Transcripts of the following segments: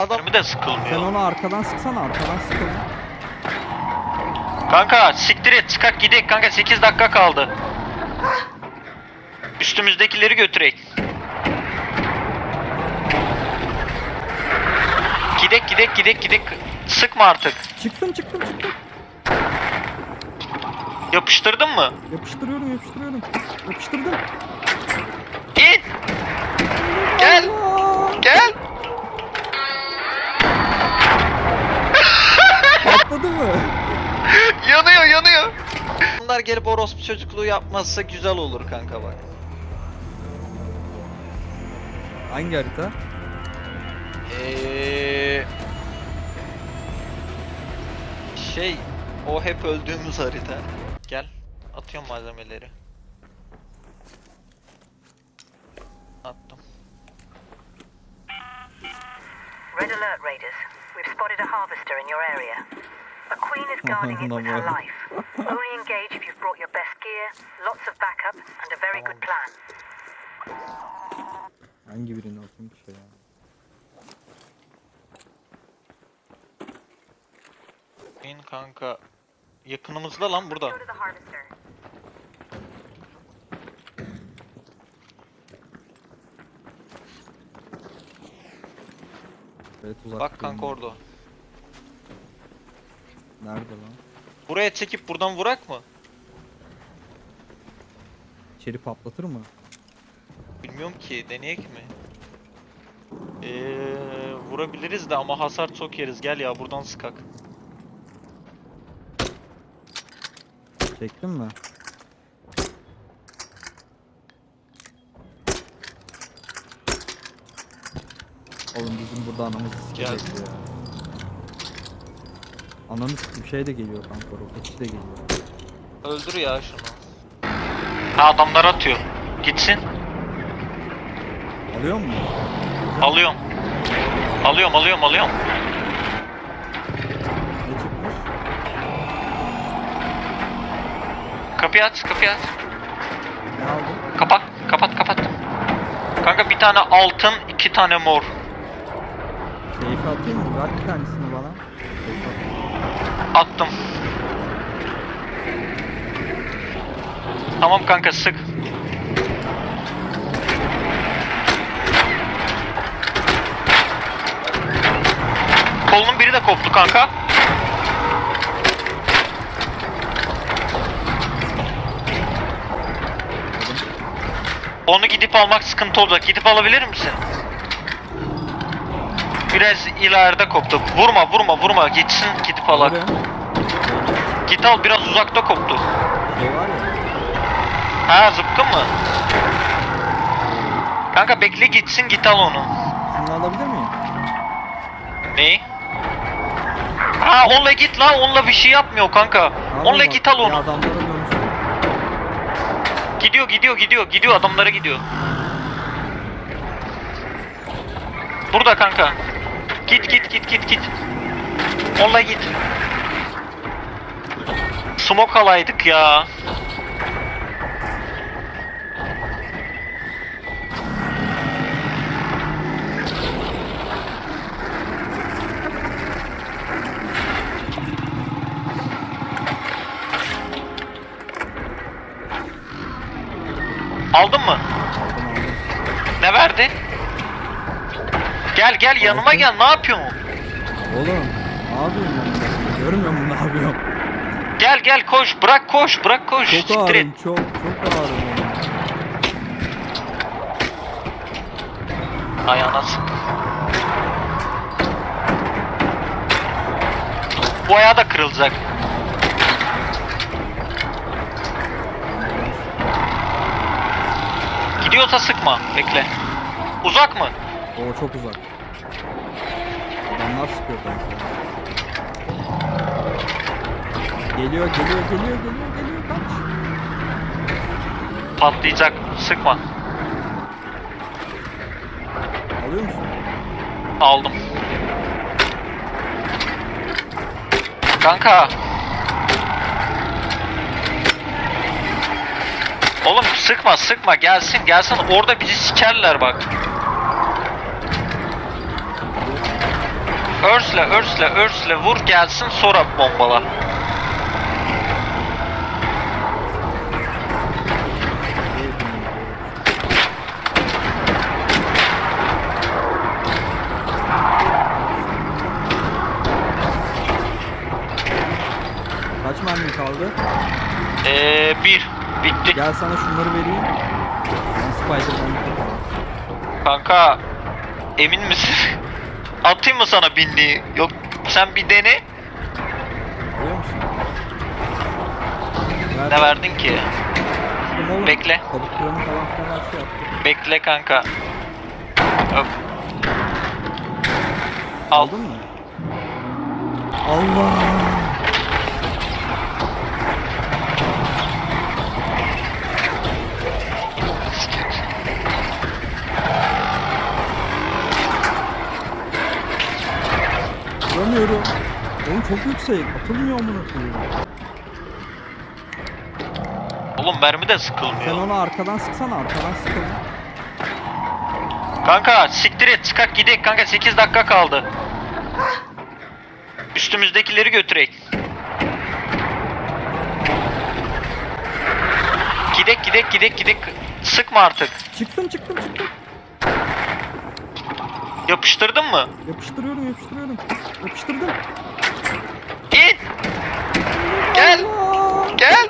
Adam Mermi de Sen sıkılmıyor. onu arkadan sıksana arkadan sık onu. Kanka siktir et çıkak gidek kanka 8 dakika kaldı. Üstümüzdekileri götürek. Gidek gidek gidek gidek. Sıkma artık. Çıktım çıktım çıktım. Yapıştırdın mı? Yapıştırıyorum yapıştırıyorum. Yapıştırdım. İn. Gel. Allah! Gel. Patladı mı? Yanıyor yanıyor. bunlar gelip orospu çocukluğu yapmazsa güzel olur kanka bak. Hangi harita? Eee şey o hep öldüğümüz harita. Gel. Atıyorum malzemeleri. Attım. Red alert, Raiders. We've spotted a harvester in your area. A queen is guarding it with her life. Only engage if you've brought your best gear, lots of backup, and a very good plan. Hangi birini atayım ki şey ya? İn kanka. Yakınımızda lan burada. The. Evet uzak. Bak kanka orada. Nerede lan? Buraya çekip buradan vurak mı? İçeri patlatır mı? Bilmiyorum ki. Deneyek mi? Eee vurabiliriz de ama hasar çok yeriz. Gel ya buradan sıkak. Çektin mi? Oğlum bizim burada anamızı Gel. sikecek ya. Ananı sikim şey de geliyor kanka roketçi de geliyor. Öldür ya şunu. Ha adamlar atıyor. Gitsin. Alıyor mu? Alıyorum. Alıyorum alıyorum alıyorum. Ne çıkmış? Kapıyı aç kapıyı aç. Ne aldın? Kapat kapat kapat. Kanka bir tane altın iki tane mor. Keyif atayım mı? Ver bir at. Attım. Tamam kanka sık. Kolunun biri de koptu kanka. Onu gidip almak sıkıntı olacak. Gidip alabilir misin? Biraz ileride koptu. Vurma vurma vurma. Gitsin gidip alak. Git al biraz uzakta koptu. Şey var ya. Ha zıpkın mı? Kanka bekle gitsin git al onu. Şunu alabilir miyim? Neyi? Ha onunla git lan onunla bir şey yapmıyor kanka. Abi Onunla git al onu. adamlara. Gidiyor gidiyor gidiyor gidiyor adamlara gidiyor. Burada kanka. Git git git git git. Onunla git. Smoke alaydık ya. Gel gel yanıma gel ne yapıyorsun? Oğlum ne yapıyorum ben? Görmüyor musun ne yapıyorum? Gel gel koş bırak koş bırak koş. Çok Siktir et. ağrım çok çok ağrım oğlum. Ayağına sık. Bu ayağı da kırılacak. Gidiyorsa sıkma. Bekle. Uzak mı? O çok uzak. Adamlar sıkıyor kanka. Geliyor geliyor geliyor geliyor geliyor kaç. Patlayacak. Sıkma. Alıyor musun? Aldım. Kanka. Oğlum sıkma sıkma gelsin gelsin orada bizi sikerler bak. Örsle, örsle, örsle vur gelsin sonra bombala. Kaç mermi kaldı? Ee, bir. Bitti. Gel sana şunları vereyim. Ben Spider-Man'i. Kanka emin misin? Atayım mı sana binliği? Yok sen bir dene. Görüyor musun? Ne verdin ki? Oğlum. Bekle. Kabuk kıranı falan filan her şey yaptım. Bekle kanka. Al. Aldın mı? Allah! Vuramıyorum. Oğlum çok yüksek. Atılmıyor amına koyayım. Oğlum mermi de Sen sıkılmıyor. onu arkadan sıksana. Arkadan sıkalım. Kanka siktir et çıkak gidek kanka 8 dakika kaldı. Üstümüzdekileri götürek. Gidek gidek gidek gidek. Sıkma artık. Çıktım çıktım çıktım. Yapıştırdın mı? Yapıştırıyorum yapıştırıyorum. Yapıştırdım. İn. Gel. Allah! Gel.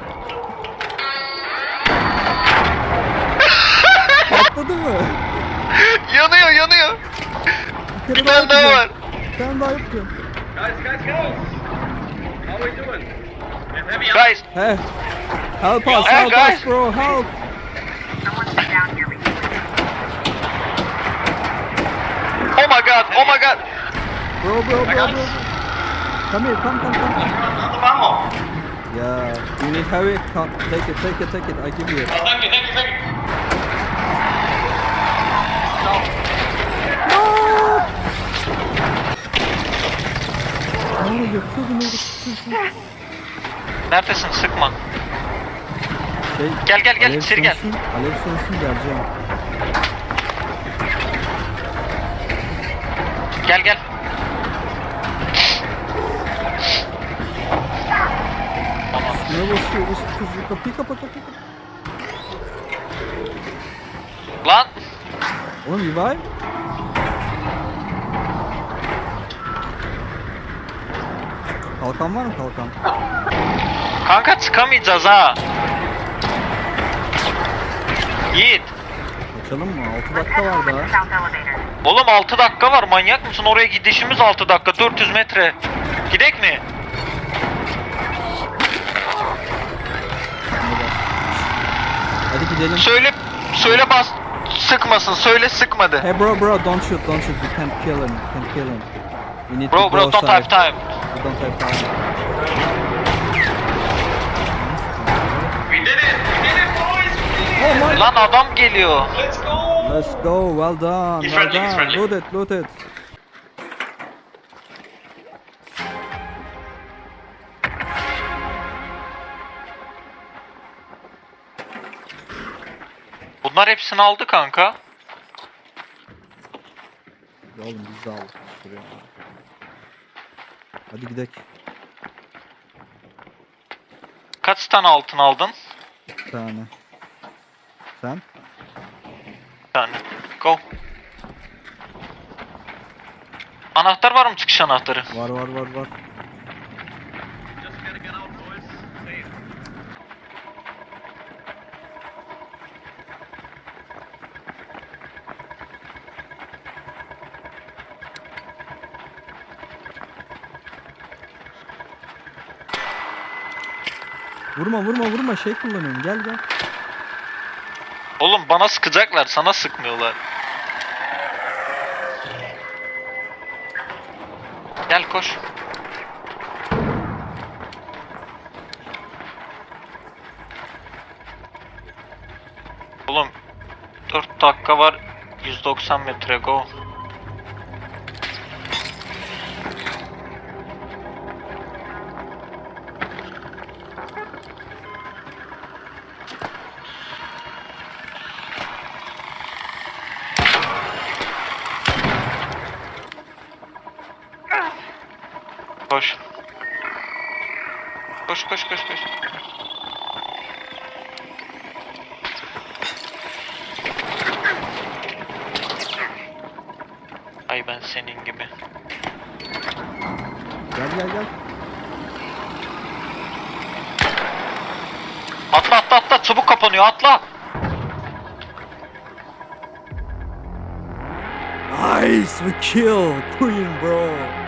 Patladı mı? Yanıyor yanıyor. Bir, Bir tane daha yapacağım. var. Bir tane daha yapacağım. Guys, guys, guys! How we doing? I'm heavy Guys. Hey. Help us, Hey, help guys. us bro, help. Oh my god. Oh my god. Bro, bro, bro, bro. Come here, come, come, come. Yeah, you need heavy. Come, take it, take it, take it. I give you it. Thank you, thank you, thank you. Aa, yapıyordum orada sıkıyorsun. Neredesin sıkma. Şey, Gel, gel, gel, alev içeri gel. sönsün, Alev sönsün geleceğim. Gel gel. Üstüne basıyoruz. Kuzu kapıyı kapat, kapıyı kapat. Lan. Oğlum revive. Kalkan var mı kalkan? Kanka çıkamayacağız ha. Yiğit. Açalım mı? 6 dakika var daha. Oğlum 6 dakika var manyak mısın? Oraya gidişimiz 6 dakika 400 metre. Gidek mi? Gidelim. Söyle söyle bas sıkmasın. Söyle sıkmadı. Hey bro bro don't shoot don't shoot we can't kill him we can't kill him. We need Bro to bro don't have time. We don't have time. We did it! We did it, boys! We did it! Lan adam geliyor. Let's go! Let's go well done He's well friendly, he's done friendly. loot it loot it. Bunlar hepsini aldı kanka. Oğlum biz de aldık. Hadi gidelim. Kaç tane altın aldın? Bir tane. Sen? Bir tane. Go. Anahtar var mı çıkış anahtarı? Var var var var. Vurma vurma vurma şey kullanıyorum gel gel. Oğlum bana sıkacaklar sana sıkmıyorlar. Gel koş. Oğlum 4 dakika var 190 metre go. Koş. Koş koş koş. Ay ben senin gibi. Gel gel gel. Atla atla atla çabuk kapanıyor atla. Nice, we kill Queen bro.